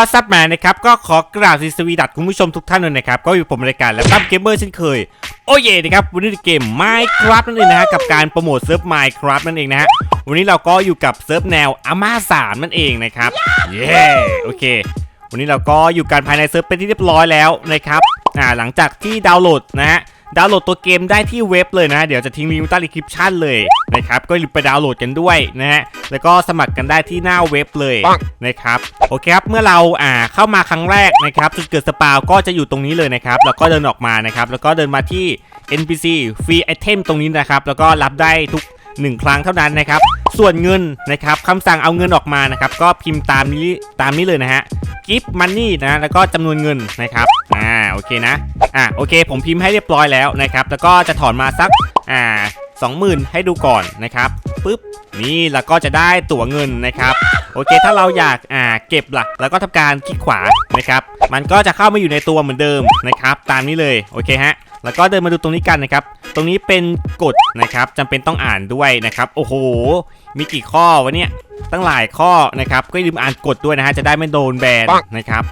ฮัลโหลว a ซับแมนนะครับก็ขอกราบสวัสดีดัดคุณผู้ชมทุกท่านด้วยนะครับก็อยู่ผมรายการและตั้มเกมเมอร์เช่นเคย โอเย่นะครับวันนี้เกม Minecraft นั่นเองนะฮะกับการโปรโมทเซิร์ฟ Minecraft นั่นเองนะฮะวันนี้เราก็อยู่กับเซิร์ฟแนวอาม่าสามนั่นเองนะครับเย้โอเค วันนี้เราก็อยู่กันภายในเซิร์ฟเป็นที่เรียบร้อยแล้วนะครับอ่าหลังจากที่ดาวน์โหลดนะฮะ ดาวน์โหลดตัวเกมได้ที่เว็บเลยนะ เดี๋ยวจะทิ้งลิงก์ใต้ดีคริปชันเลยนะครับก็รีบไปดาวน์โหลดกันด้วยนะฮะแล้วก็สมัครกันได้ที่หน้าเว็บเลยนะครับโอเคครับเมื่อเราอ่าเข้ามาครั้งแรกนะครับจุดเกิดสปาวก็จะอยู่ตรงนี้เลยนะครับแล้วก็เดินออกมานะครับแล้วก็เดินมาที่ NPC ฟรีไอเทมตรงนี้นะครับแล้วก็รับได้ทุก 1 ครั้งเท่านั้นนะครับส่วนเงินนะครับคำสั่งเอาเงินออกมานะครับก็พิมพ์ตามนี้ตามนี้เลยนะฮะ gift money นะแล้วก็จำนวนเงินนะครับอ่าโอเคนะอ่าโอเค ผมพิมพ์ให้เรียบร้อยแล้วนะครับแล้วก็จะถอนมาสักอ่าสองหมื่นให้ดูก่อนนะครับปุ๊บนี่แล้วก็จะได้ตั๋วเงินนะครับ โอเค ถ้าเราอยากอ่าเก็บล่ะ แล้วก็ทำการคลิกขวานะครับ มันก็จะเข้ามาอยู่ในตัวเหมือนเดิมนะครับ ตามนี้เลยโอเคฮะแล้วก็เดินมาดูตรงนี้กันนะครับ ตรงนี้เป็นกฎนะครับจำเป็นต้องอ่านด้วยนะครับ โอ้โห มีกี่ข้อวะเนี่ยตั้งหลายข้อนะครับก็อย่าลืมอ่านกฎด้วยนะฮะจะได้ไม่โดนแบนนะครับ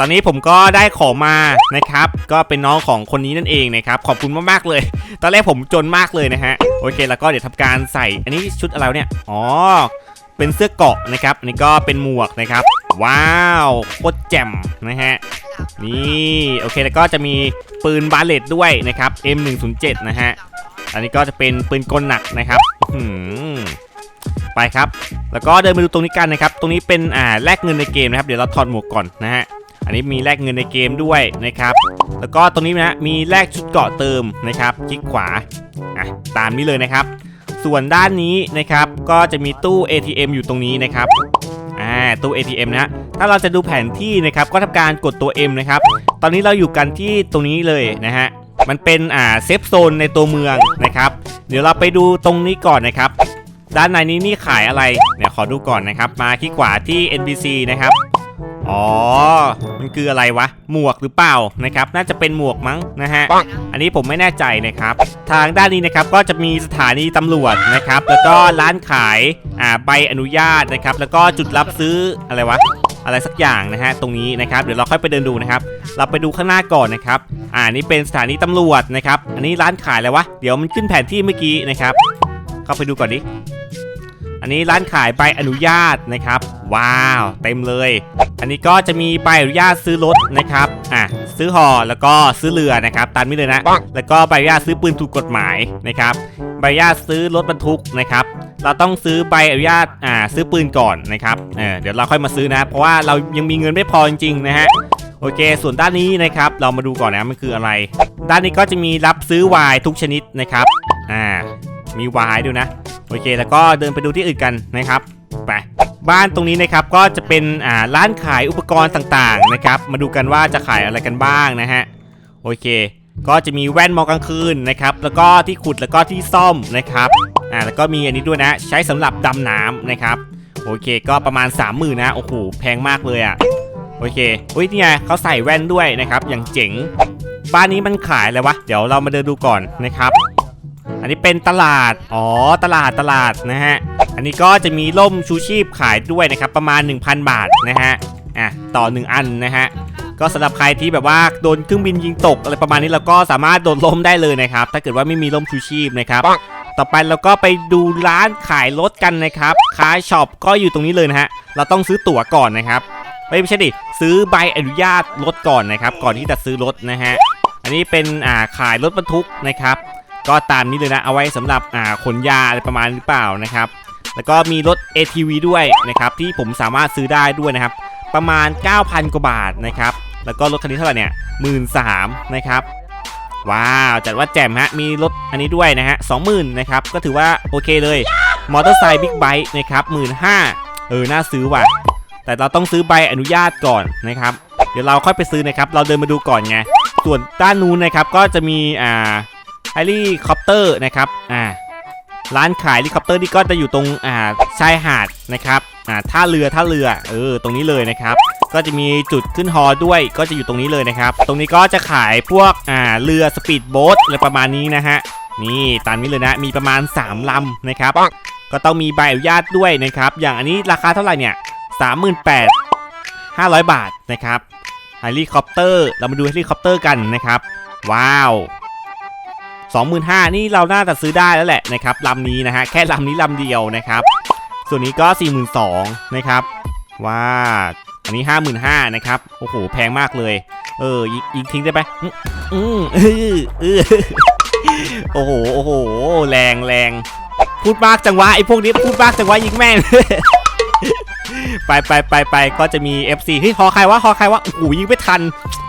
ตอนนี้ผมก็ได้ของมานะครับ ก็เป็นน้องของคนนี้นั่นเองนะครับ ขอบคุณมากๆเลย ตอนแรกผมจนมากเลยนะฮะ โอเค แล้วก็เดี๋ยวทำการใส่ อันนี้ชุดอะไรเนี่ย อ๋อ เป็นเสื้อเกาะนะครับอันนี้ก็เป็นหมวกนะครับ ว้าวโคตรแจ่มนะฮะนี่โอเคแล้วก็จะมีปืนบาเลตด้วยนะครับ M107 นะฮะอันนี้ก็จะเป็นปืนกลหนักนะครับไปครับ แล้วก็เดินมาดูตรงนี้กันนะครับ ตรงนี้เป็นอ่าแลกเงินในเกมนะครับ เดี๋ยวเราถอดหมวกก่อนนะฮะอันนี้มีแลกเงินในเกมด้วยนะครับ แล้วก็ตรงนี้นะมีแลกชุดเกาะเติมนะครับ คลิกขวาอะตามนี้เลยนะครับ ส่วนด้านนี้นะครับก็จะมีตู้ ATM อยู่ตรงนี้นะครับอ่าตู้ ATM นะฮะถ้าเราจะดูแผนที่นะครับก็ทำการกดตัว M นะครับตอนนี้เราอยู่กันที่ตรงนี้เลยนะฮะมันเป็นอ่าเซฟโซนในตัวเมืองนะครับเดี๋ยวเราไปดูตรงนี้ก่อนนะครับ ด้านในนี้นี่ขายอะไรเนี่ยขอดูก่อนนะครับ มาที่ขวาที่ NPC นะครับ อ๋อ มันคืออะไรวะ หมวกหรือเปล่านะครับ น่าจะเป็นหมวกมั้งนะฮะ อันนี้ผมไม่แน่ใจนะครับ ทางด้านนี้นะครับก็จะมีสถานีตำรวจนะครับ แล้วก็ร้านขายอ่าใบอนุญาตนะครับ แล้วก็จุดรับซื้ออะไรวะ อะไรสักอย่างนะฮะตรงนี้นะครับ เดี๋ยวเราค่อยไปเดินดูนะครับ เราไปดูข้างหน้าก่อนนะครับ อ่านี่เป็นสถานีตำรวจนะครับ อันนี้ร้านขายอะไรวะ เดี๋ยวมันขึ้นแผนที่เมื่อกี้นะครับ เข้าไปดูก่อนดิ อันนี้ร้านขายใบอนุญาตนะครับ ว้าว เต็มเลย อันนี้ก็จะมีใบอนุญาตซื้อรถนะครับอะซื้อห่อแล้วก็ซื้อเรือนะครับตามนี้เลยนะ แล้วก็ใบอนุญาตซื้อปืนถูกกฎหมายนะครับใบอนุญาตซื้อรถบรรทุกนะครับเราต้องซื้อใบอนุญาตอ่าซื้อปืนก่อนนะครับเออเดี๋ยวเราค่อยมาซื้อนะ เพราะว่าเรายังมีเงินไม่พอจริงๆนะฮะโอเค ส่วนด้านนี้นะครับ เรามาดูก่อนนะมันคืออะไร ด้านนี้ก็จะมีรับซื้อไวน์ทุกชนิดนะครับ อ่า มีไวน์ด้วยนะ โอเค แล้วก็เดินไปดูที่อื่นกันนะครับไปบ้านตรงนี้นะครับก็จะเป็นอ่าร้านขายอุปกรณ์ต่างๆนะครับ มาดูกันว่าจะขายอะไรกันบ้างนะฮะโอเค ก็จะมีแว่นมองกลางคืนนะครับ แล้วก็ที่ขุดแล้วก็ที่ซ่อมนะครับอ่าแล้วก็มีอันนี้ด้วยนะ ใช้สำหรับดำน้ำนะครับ โอเค ก็ประมาณ 3 0,000นนะโอ้โหแพงมากเลยอะ่ะโอเคเฮ้ยนี่ไงเขาใส่แว่นด้วยนะครับ อย่างเจ๋ง บ้านนี้มันขายอะไรวะ เดี๋ยวเรามาเดินดูก่อนนะครับ นนี้เป็นตลาด อ๋อ ตลาดตลาดนะฮะ อันนี้ก็จะมีร่มชูชีพขายด้วยนะครับ ประมาณ 1,000 บาทนะฮะ อะ ต่อ 1 อันนะฮะ ก็สำหรับใครที่แบบว่าโดนเครื่องบินยิงตกอะไรประมาณนี้เราก็สามารถโดนล้มได้เลยนะครับ ถ้าเกิดว่าไม่มีร่มชูชีพนะครับ ต่อไปเราก็ไปดูร้านขายรถกันนะครับคายช็อปก็อยู่ตรงนี้เลยนะฮะ เราต้องซื้อตั๋วก่อนนะครับ ไม่ไม่ใช่ดิ ซื้อใบอนุญาตรถก่อนนะครับ ก่อนที่จะซื้อรถนะฮะ อันนี้เป็นอ่าขายรถบรรทุกนะครับ ก็ตามนี้เลยนะเอาไว้สำหรับอ่าขนยาอะไรประมาณหรือเปล่านะครับแล้วก็มีรถ ATV ด้วยนะครับที่ผมสามารถซื้อได้ด้วยนะครับประมาณ 9,000 กว่าบาทนะครับแล้วก็รถคันนี้เท่าไหร่เนี่ยหมื่นสามนะครับว้าวจัดว่าแจ่มฮะมีรถอันนี้ด้วยนะฮะสองหมื่นนะครับก็ถือว่าโอเคเลยมอเตอร์ไซค์บิ๊กไบค์นะครับหมื่นห้าเออน่าซื้อว่ะ แต่เราต้องซื้อใบอนุญาตก่อนนะครับ เดี๋ยวเราค่อยไปซื้อนะครับ เราเดินมาดูก่อนไงส่วนด้านนู้นนะครับก็จะมีอ่า เฮลิคอปเตอร์นะครับอ่าร้านขายเฮลิคอปเตอร์นี่ก็จะอยู่ตรงอ่าชายหาดนะครับอ่าท่าเรือท่าเรือเออตรงนี้เลยนะครับ ก็จะมีจุดขึ้นฮอด้วยก็จะอยู่ตรงนี้เลยนะครับ ตรงนี้ก็จะขายพวกอ่าเรือสปีดโบ๊ทอะไรประมาณนี้นะฮะนี่ตามนี้เลยนะมีประมาณ 3 ลำนะครับ ก็ต้องมีใบอนุญาตด้วยนะครับ อย่างอันนี้ราคาเท่าไหร่เนี่ย38,000 500 บาทนะครับเฮลิคอปเตอร์เรามาดูเฮลิคอปเตอร์กันนะครับ ว้าว 25,000นี่เราน่าจะซื้อได้แล้วแหละนะครับลำนี้นะฮะแค่ลำนี้ลำเดียวนะครับ ส่วนนี้ก็ 42,000นะครับว้าอันนี้ 55,000นะครับโอ้โหแพงมากเลย เออยิงทิ้งได้ไหมอืมอืมเออเออโอ้โหโอ้โหแรงแรงพูดมากจังวะไอ้พวกนี้พูดมากจังวะยิงแม่ง ไปไปไปไปก็จะมี FC เฮ้ยฮอใครวะฮอใครวะโอ้โหยิงไม่ทัน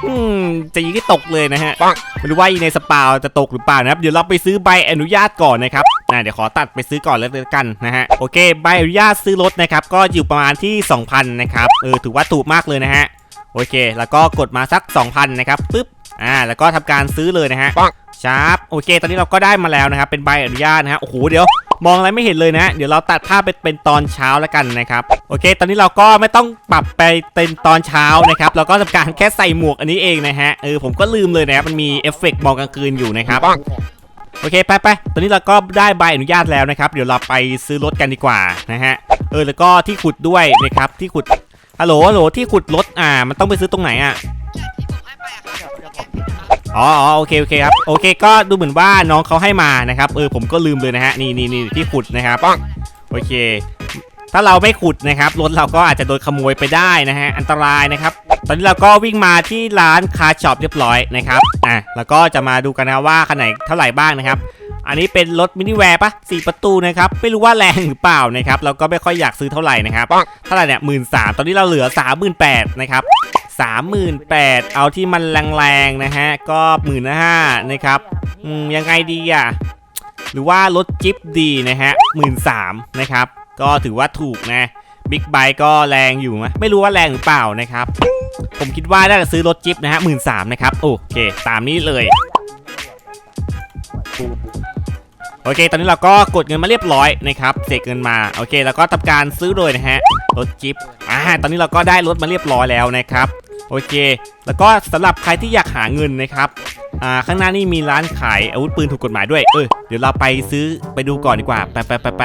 อืมจะยิงให้ตกเลยนะฮะไม่รู้ว่ายิงในสปาวจะตกหรือเปล่านะครับเดี๋ยวเราไปซื้อใบอนุญาตก่อนนะครับนะเดี๋ยวขอตัดไปซื้อก่อนแล้วกันนะฮะโอเคใบอนุญาตซื้อรถนะครับก็อยู่ประมาณที่ 2,000นะครับเออถือว่าถูกมากเลยนะฮะโอเค แล้วก็กดมาสัก 2,000นะครับปึ๊บอ่าแล้วก็ทำการซื้อเลยนะฮะชาร์ปโอเค ตอนนี้เราก็ได้มาแล้วนะครับเป็นใบอนุญาตนะฮะโอ้โหเดี๋ยว มองอะไรไม่เห็นเลยนะ เดี๋ยวเราตัดภาพไปเป็นตอนเช้าแล้วกันนะครับ โอเค ตอนนี้เราก็ไม่ต้องปรับไปเป็นตอนเช้านะครับ เราก็ทำการแค่ใส่หมวกอันนี้เองนะฮะ เออผมก็ลืมเลยนะครับ มันมีเอฟเฟกต์มองกลางคืนอยู่นะครับโอเคไปไปตอนนี้เราก็ได้ใบอนุญาตแล้วนะครับ เดี๋ยวเราไปซื้อรถกันดีกว่านะฮะ เออ แล้วก็ที่ขุดด้วยนะครับ ที่ขุด ฮัลโหลฮัลโหล ที่ขุดรถ อ่า มันต้องไปซื้อตรงไหนอะ อ๋ออ๋อโอเคโอเคครับโอเค ก็ดูเหมือนว่าน้องเขาให้มานะครับเออผมก็ลืมเลยนะฮะนี่นี่นี่ที่ขุดนะครับโอเค ถ้าเราไม่ขุดนะครับรถเราก็อาจจะโดนขโมยไปได้นะฮะอันตรายนะครับ ตอนนี้เราก็วิ่งมาที่ร้านคาช็อปเรียบร้อยนะครับอะแล้วก็จะมาดูกันนะว่าคันไหนเท่าไหร่บ้างนะครับ อันนี้เป็นรถมินิแวร์ปะสี่ประตูนะครับไม่รู้ว่าแรงหรือเปล่านะครับเราก็ไม่ค่อยอยากซื้อเท่าไหร่นะครับเท่าไหร่เนี่ยหมื่นสามตอนนี้เราเหลือสามหมื่นแปดนะครับสามหมื่นแปดเอาที่มันแรงๆนะฮะก็หมื่นห้านะครับอืมยังไงดีอะหรือว่ารถจิ๊บดีนะฮะหมื่นสามนะครับก็ถือว่าถูกนะบิ๊กไบค์ก็แรงอยู่ไหมไม่รู้ว่าแรงหรือเปล่านะครับ ผมคิดว่าน่าจะซื้อรถจิ๊บนะฮะหมื่นสามนะครับ โอเค ตามนี้เลย โอเค ตอนนี้เราก็กดเงินมาเรียบร้อยนะครับเสกเงินมาโอเค แล้วก็ทำการซื้อเลยนะฮะรถจิ๊บอ่าตอนนี้เราก็ได้รถมาเรียบร้อยแล้วนะครับโอเค แล้วก็สำหรับใครที่อยากหาเงินนะครับอ่าข้างหน้านี่มีร้านขายอาวุธปืนถูกกฎหมายด้วยเออเดี๋ยวเราไปซื้อไปดูก่อนดีกว่าไปไปไปไป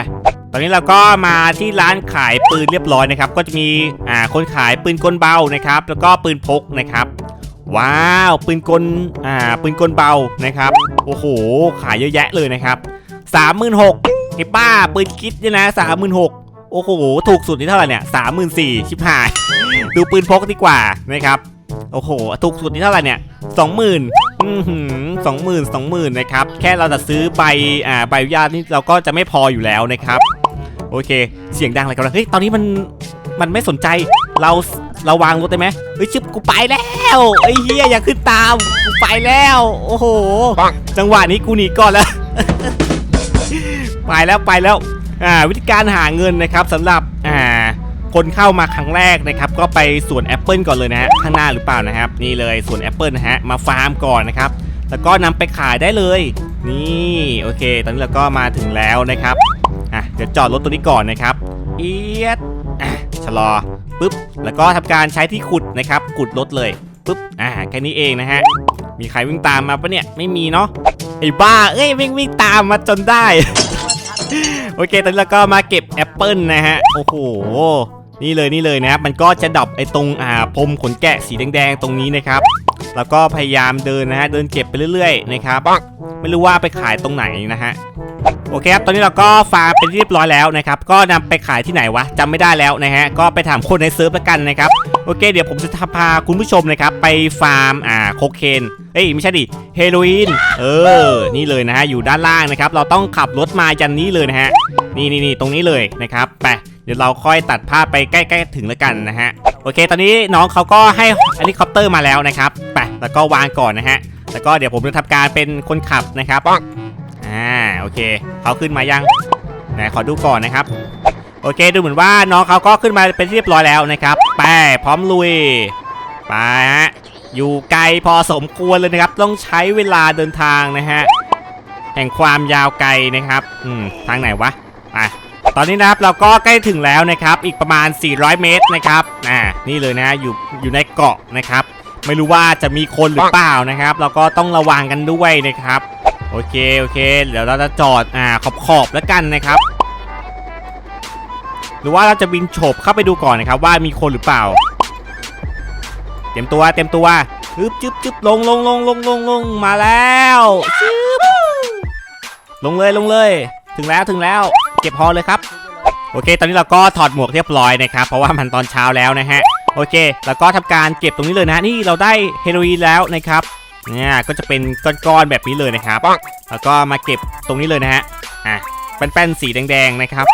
ตอนนี้เราก็มาที่ร้านขายปืนเรียบร้อยนะครับ ก็จะมีอ่าคนขายปืนกลเบานะครับ แล้วก็ปืนพกนะครับว้าว ปืนกลอ่าปืนกลเบานะครับ โอ้โห ขายเยอะแยะเลยนะครับ สามหมื่นหกไอ้ป้าปืนคิดเนี่ยนะสามหมื่นหกโอ้โห ถูกสุดนี่เท่าไหร่เนี่ยสามหมื่นสี่ชิบหาย ดูปืนพกดีกว่านะครับ โอ้โห ถูกสุดนี่เท่าไหร่เนี่ยสองหมื่นสองหมื่นสองหมื่นนะครับ แค่เราจะซื้อใบ อ่า ใบอนุญาตนี่เราก็จะไม่พออยู่แล้วนะครับ โอเค เสียงดังอะไรกันวะเฮ้ย ตอนนี้มัน มันไม่สนใจ เรา เราวางรถได้ไหมเฮ้ยชิบกูไปแล้วไอ้เฮียอย่าขึ้นตาม กูไปแล้ว โอ้โห จังหวะนี้กูหนีก่อนแล้ว ไปแล้วไปแล้วอ่าวิธีการหาเงินนะครับสำหรับอ่าคนเข้ามาครั้งแรกนะครับก็ไปสวนแอปเปิลก่อนเลยนะฮะข้างหน้าหรือเปล่านะครับ นี่เลยสวนแอปเปิลนะฮะมาฟาร์มก่อนนะครับ แล้วก็นำไปขายได้เลย นี่โอเค ตอนนี้เราก็มาถึงแล้วนะครับอะเดี๋ยวจอดรถตัวนี้ก่อนนะครับเอียดอะชะลอปุ๊บแล้วก็ทำการใช้ที่ขุดนะครับขุดรถเลยปุ๊บอ่าแค่นี้เองนะฮะมีใครวิ่งตามมาปะเนี่ยไม่มีเนาะ อ้บ้า เอ้ยวิ่งวิ่งตามมาจนได้ โอเค ตอนนี้เราก็มาเก็บแอปเปิลนะฮะ โอ้โห นี่เลยนี่เลยนะครับ มันก็จะดับไอ้ตรงอ่าพรมขนแกะสีแดงๆ ตรงนี้นะครับ แล้วก็พยายามเดินนะฮะ เดินเก็บไปเรื่อยๆ นะครับ ไม่รู้ว่าไปขายตรงไหนนะฮะโอเคครับ ตอนนี้เราก็ฟาร์มเป็นเรียบร้อยแล้วนะครับ ก็นำไปขายที่ไหนวะจำไม่ได้แล้วนะฮะ ก็ไปถามคนในเซิร์ฟแล้วกันนะครับ โอเค เดี๋ยวผมจะพาคุณผู้ชมนะครับ ไปฟาร์มอ่าโคเคนเอ้ยไม่ใช่ดิเฮโรอีนเออ นี่เลยนะฮะอยู่ด้านล่างนะครับ เราต้องขับรถมายันนี้เลยนะฮะนี่นี่นี่ตรงนี้เลยนะครับไปเดี๋ยวเราค่อยตัดภาพไปใกล้ๆถึงแล้วกันนะฮะโอเค ตอนนี้น้องเขาก็ให้เฮลิคอปเตอร์มาแล้วนะครับไปแล้วก็วางก่อนนะฮะแล้วก็เดี๋ยวผมจะทำการเป็นคนขับนะครับอ่าโอเคเขาขึ้นมายังไหนขอดูก่อนนะครับ โอเค ดูเหมือนว่าน้องเขาก็ขึ้นมาเป็นที่เรียบร้อยแล้วนะครับไปพร้อมลุยไปฮะอยู่ไกลพอสมควรเลยนะครับ ต้องใช้เวลาเดินทางนะฮะแห่งความยาวไกลนะครับอืมทางไหนวะไปตอนนี้นะครับเราก็ใกล้ถึงแล้วนะครับ อีกประมาณ 400 เมตรนะครับอ่านี่เลยนะอยู่อยู่ในเกาะนะครับ ไม่รู้ว่าจะมีคนหรือเปล่านะครับ เราก็ต้องระวังกันด้วยนะครับ โอเคโอเค เดี๋ยวเราจะจอดอ่าขอบขอบแล้วกันนะครับ หรือว่าเราจะบินโฉบเข้าไปดูก่อนนะครับว่ามีคนหรือเปล่า เตรียมตัวเตรียมตัวจึ๊บจึ๊บจึ๊บลงลงลงลงลงลงมาแล้วจึ๊บลงเลยลงเลย ถึงแล้วถึงแล้ว เก็บฮอเลยครับ โอเค ตอนนี้เราก็ถอดหมวกเรียบร้อยนะครับ เพราะว่ามันตอนเช้าแล้วนะฮะ โอเค แล้วก็ทำการเก็บตรงนี้เลยนะ นี่เราได้เฮโรอีนแล้วนะครับ เนี่ย ก็จะเป็นก้อนๆแบบนี้เลยนะครับ แล้วก็มาเก็บตรงนี้เลยนะฮะ อะ แป้นๆสีแดงๆนะครับ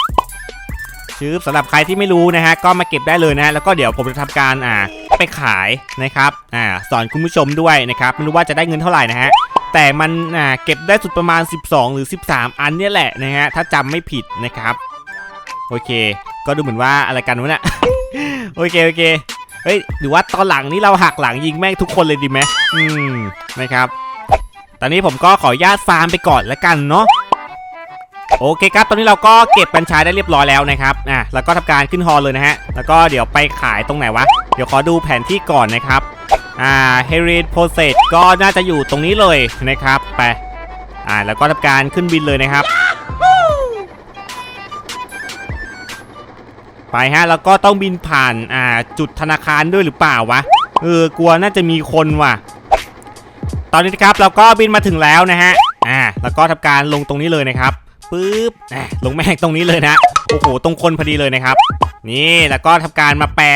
ชืบสำหรับใครที่ไม่รู้นะฮะก็มาเก็บได้เลยนะแล้วก็เดี๋ยวผมจะทำการอ่าไปขายนะครับอ่าสอนคุณผู้ชมด้วยนะครับไม่รู้ว่าจะได้เงินเท่าไหร่นะฮะแต่มันอ่าเก็บได้สุดประมาณ 12 หรือ 13 อันเนี่ยแหละนะฮะถ้าจำไม่ผิดนะครับโอเค ก็ดูเหมือนว่าอะไรกันวะเนี่ยโอเคโอเคเฮ้ยหรือว่าตอนหลังนี้เราหักหลังยิงแม่งทุกคนเลยดีไหมอืมนะครับตอนนี้ผมก็ขออนุญาตฟาร์มไปก่อนแล้วกันเนาะ โอเคครับ ตอนนี้เราก็เก็บกัญชาได้เรียบร้อยแล้วนะครับ อะ แล้วก็ทำการขึ้นฮอลเลยนะฮะ แล้วก็เดี๋ยวไปขายตรงไหนวะ เดี๋ยวขอดูแผนที่ก่อนนะครับ อ่า เฮริทโพเซตก็น่าจะอยู่ตรงนี้เลยนะครับ ไป อ่า แล้วก็ทำการขึ้นบินเลยนะครับ ไปฮะ แล้วก็ต้องบินผ่าน อ่า จุดธนาคารด้วยหรือเปล่าวะ เออ กลัวน่าจะมีคนว่ะ ตอนนี้นะครับ เราก็บินมาถึงแล้วนะฮะ อ่า แล้วก็ทำการลงตรงนี้เลยนะครับ ปึ๊บลงแม่งตรงนี้เลยนะโอ้โหตรงคนพอดีเลยนะครับ นี่แล้วก็ทำการมาแปร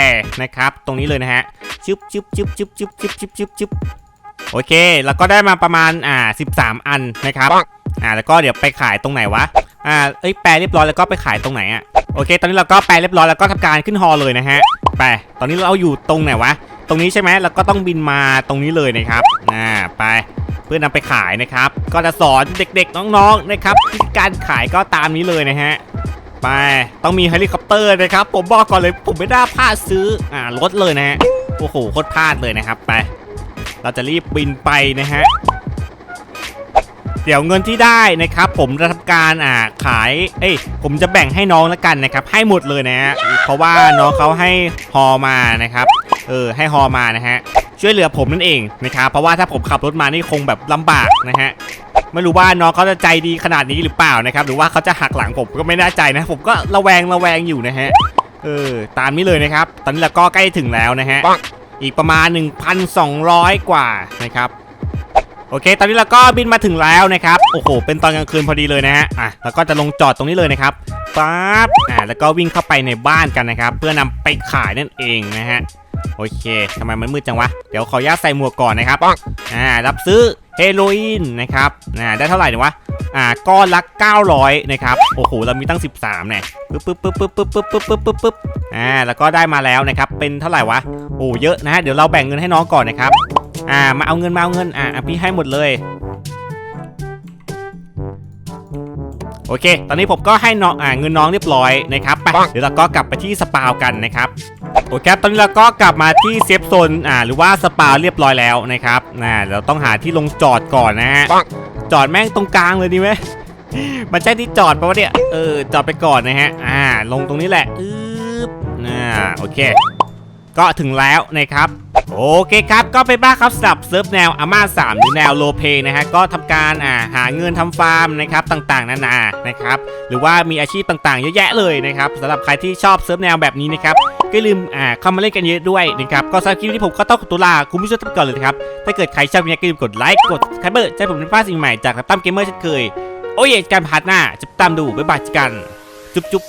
นะครับ ตรงนี้เลยนะฮะชึบชึบชึบชึบชึบชึบชึบชึบชึบโอเค แล้วก็ได้มาประมาณอ่า13 อันนะครับอ่าแล้วก็เดี๋ยวไปขายตรงไหนวะอ่าเอ้ยแปรเรียบร้อยแล้วก็ไปขายตรงไหนอะโอเค ตอนนี้เราก็แปลเรียบร้อยแล้วก็ทำการขึ้นฮอเลยนะฮะไปตอนนี้เราอยู่ตรงไหนวะตรงนี้ใช่ไหมแล้วก็ต้องบินมาตรงนี้เลยนะครับอ่าไป เพื่อนำไปขายนะครับ ก็จะสอนเด็กๆน้องๆนะครับวิธีการขายก็ตามนี้เลยนะฮะไปต้องมีเฮลิคอปเตอร์นะครับ ผมบอกก่อนเลยผมไม่ได้พลาดซื้ออ่ารถเลยนะฮะโอ้โหโคตรพลาดเลยนะครับไป เราจะรีบบินไปนะฮะเดี๋ยวเงินที่ได้นะครับ ผมจะทำการอ่าขาย เอ้ยผมจะแบ่งให้น้องแล้วกันนะครับ ให้หมดเลยนะฮะเพราะว่าน้องเขาให้ฮอมานะครับ เออให้ฮอมานะฮะ ช่วยเหลือผมนั่นเองนะครับเพราะว่าถ้าผมขับรถมานี่คงแบบลำบากนะฮะไม่รู้ว่าน้องเขาจะใจดีขนาดนี้หรือเปล่านะครับหรือว่าเขาจะหักหลังผมก็ไม่แน่ใจนะ ผมก็ระแวงระแวงอยู่นะฮะเออตามนี้เลยนะครับ ตอนนี้เราก็ใกล้ถึงแล้วนะฮะอีกประมาณ 1,200 กว่านะครับโอเค ตอนนี้เราก็บินมาถึงแล้วนะครับ โอ้โห เป็นตอนกลางคืนพอดีเลยนะฮะ อะ แล้วก็จะลงจอดตรงนี้เลยนะครับ ปั๊บ อ่าแล้วก็วิ่งเข้าไปในบ้านกันนะครับ เพื่อนำไปขายนั่นเองนะฮะ โอเคทำไมมันมืดจังวะ เดี๋ยวขออนุญาตใส่หมวกก่อนนะครับอ่ารับซื้อเฮโรอีนนะครับอ่าได้เท่าไหร่เนี่ยวะอ่าก้อนละ900นะครับโอ้โหเรามีตั้ง 13เนี่ยปึ๊บปึ๊บปึ๊บปึ๊บปึ๊บปึ๊บปึ๊บปึ๊บปึ๊บปึ๊บอ่าแล้วก็ได้มาแล้วนะครับเป็นเท่าไหร่วะโอ้เยอะนะฮะเดี๋ยวเราแบ่งเงินให้น้องก่อนนะครับอ่ามาเอาเงินมาเอาเงินอ่าอะพี่ให้หมดเลย โอเค ตอนนี้ผมก็ให้น้องอ่าเงินน้องเรียบร้อยนะครับไปเดี๋ยวเราก็กลับไปที่สปาวกันนะครับโอเคครับตอนนี้เราก็กลับมาที่เซฟโซนอ่าหรือว่าสปาวเรียบร้อยแล้วนะครับน่าเราต้องหาที่ลงจอดก่อนนะฮะจอดแม่งตรงกลางเลยดีไหมมันใช่ที่จอดปะวะเนี่ยเออจอดไปก่อนนะฮะอ่า ลงตรงนี้แหละอึ๊บอ่าโอเค ก็ถึงแล้วนะครับโอเคครับก็เป็นบ้าครับสำหรับเซิร์ฟแนวอาม่า3หรือแนวโลเ y นะฮะก็ทำการอ่าหาเงินทำฟาร์มนะครับต่างๆนานานะครับหรือว่ามีอาชีพต่างๆเยอะแยะเลยนะครับสำหรับใครที่ชอบเซิร์ฟแนวแบบนี้นะครับก็อย่าลืมอ่าเข้ามาเล่นกันเยอะด้วยนะครับก็สำหรับคลิปนี้ผมก็ต้องขอตุลาคุณผู้ชมทุกก่อนเลยนะครับถ้าเกิดใครชอบเนี่ยก็อย่าลืมกดไลค์กดคับเบอร์ให้ผมเป็นพลาสิ่งใหม่จากตั้มเกมเมอร์เช่นเคยโอ้ยการพาร์ทหน้าจะตามดูบ๊ายบายเจอกันจุ๊บจุ๊บ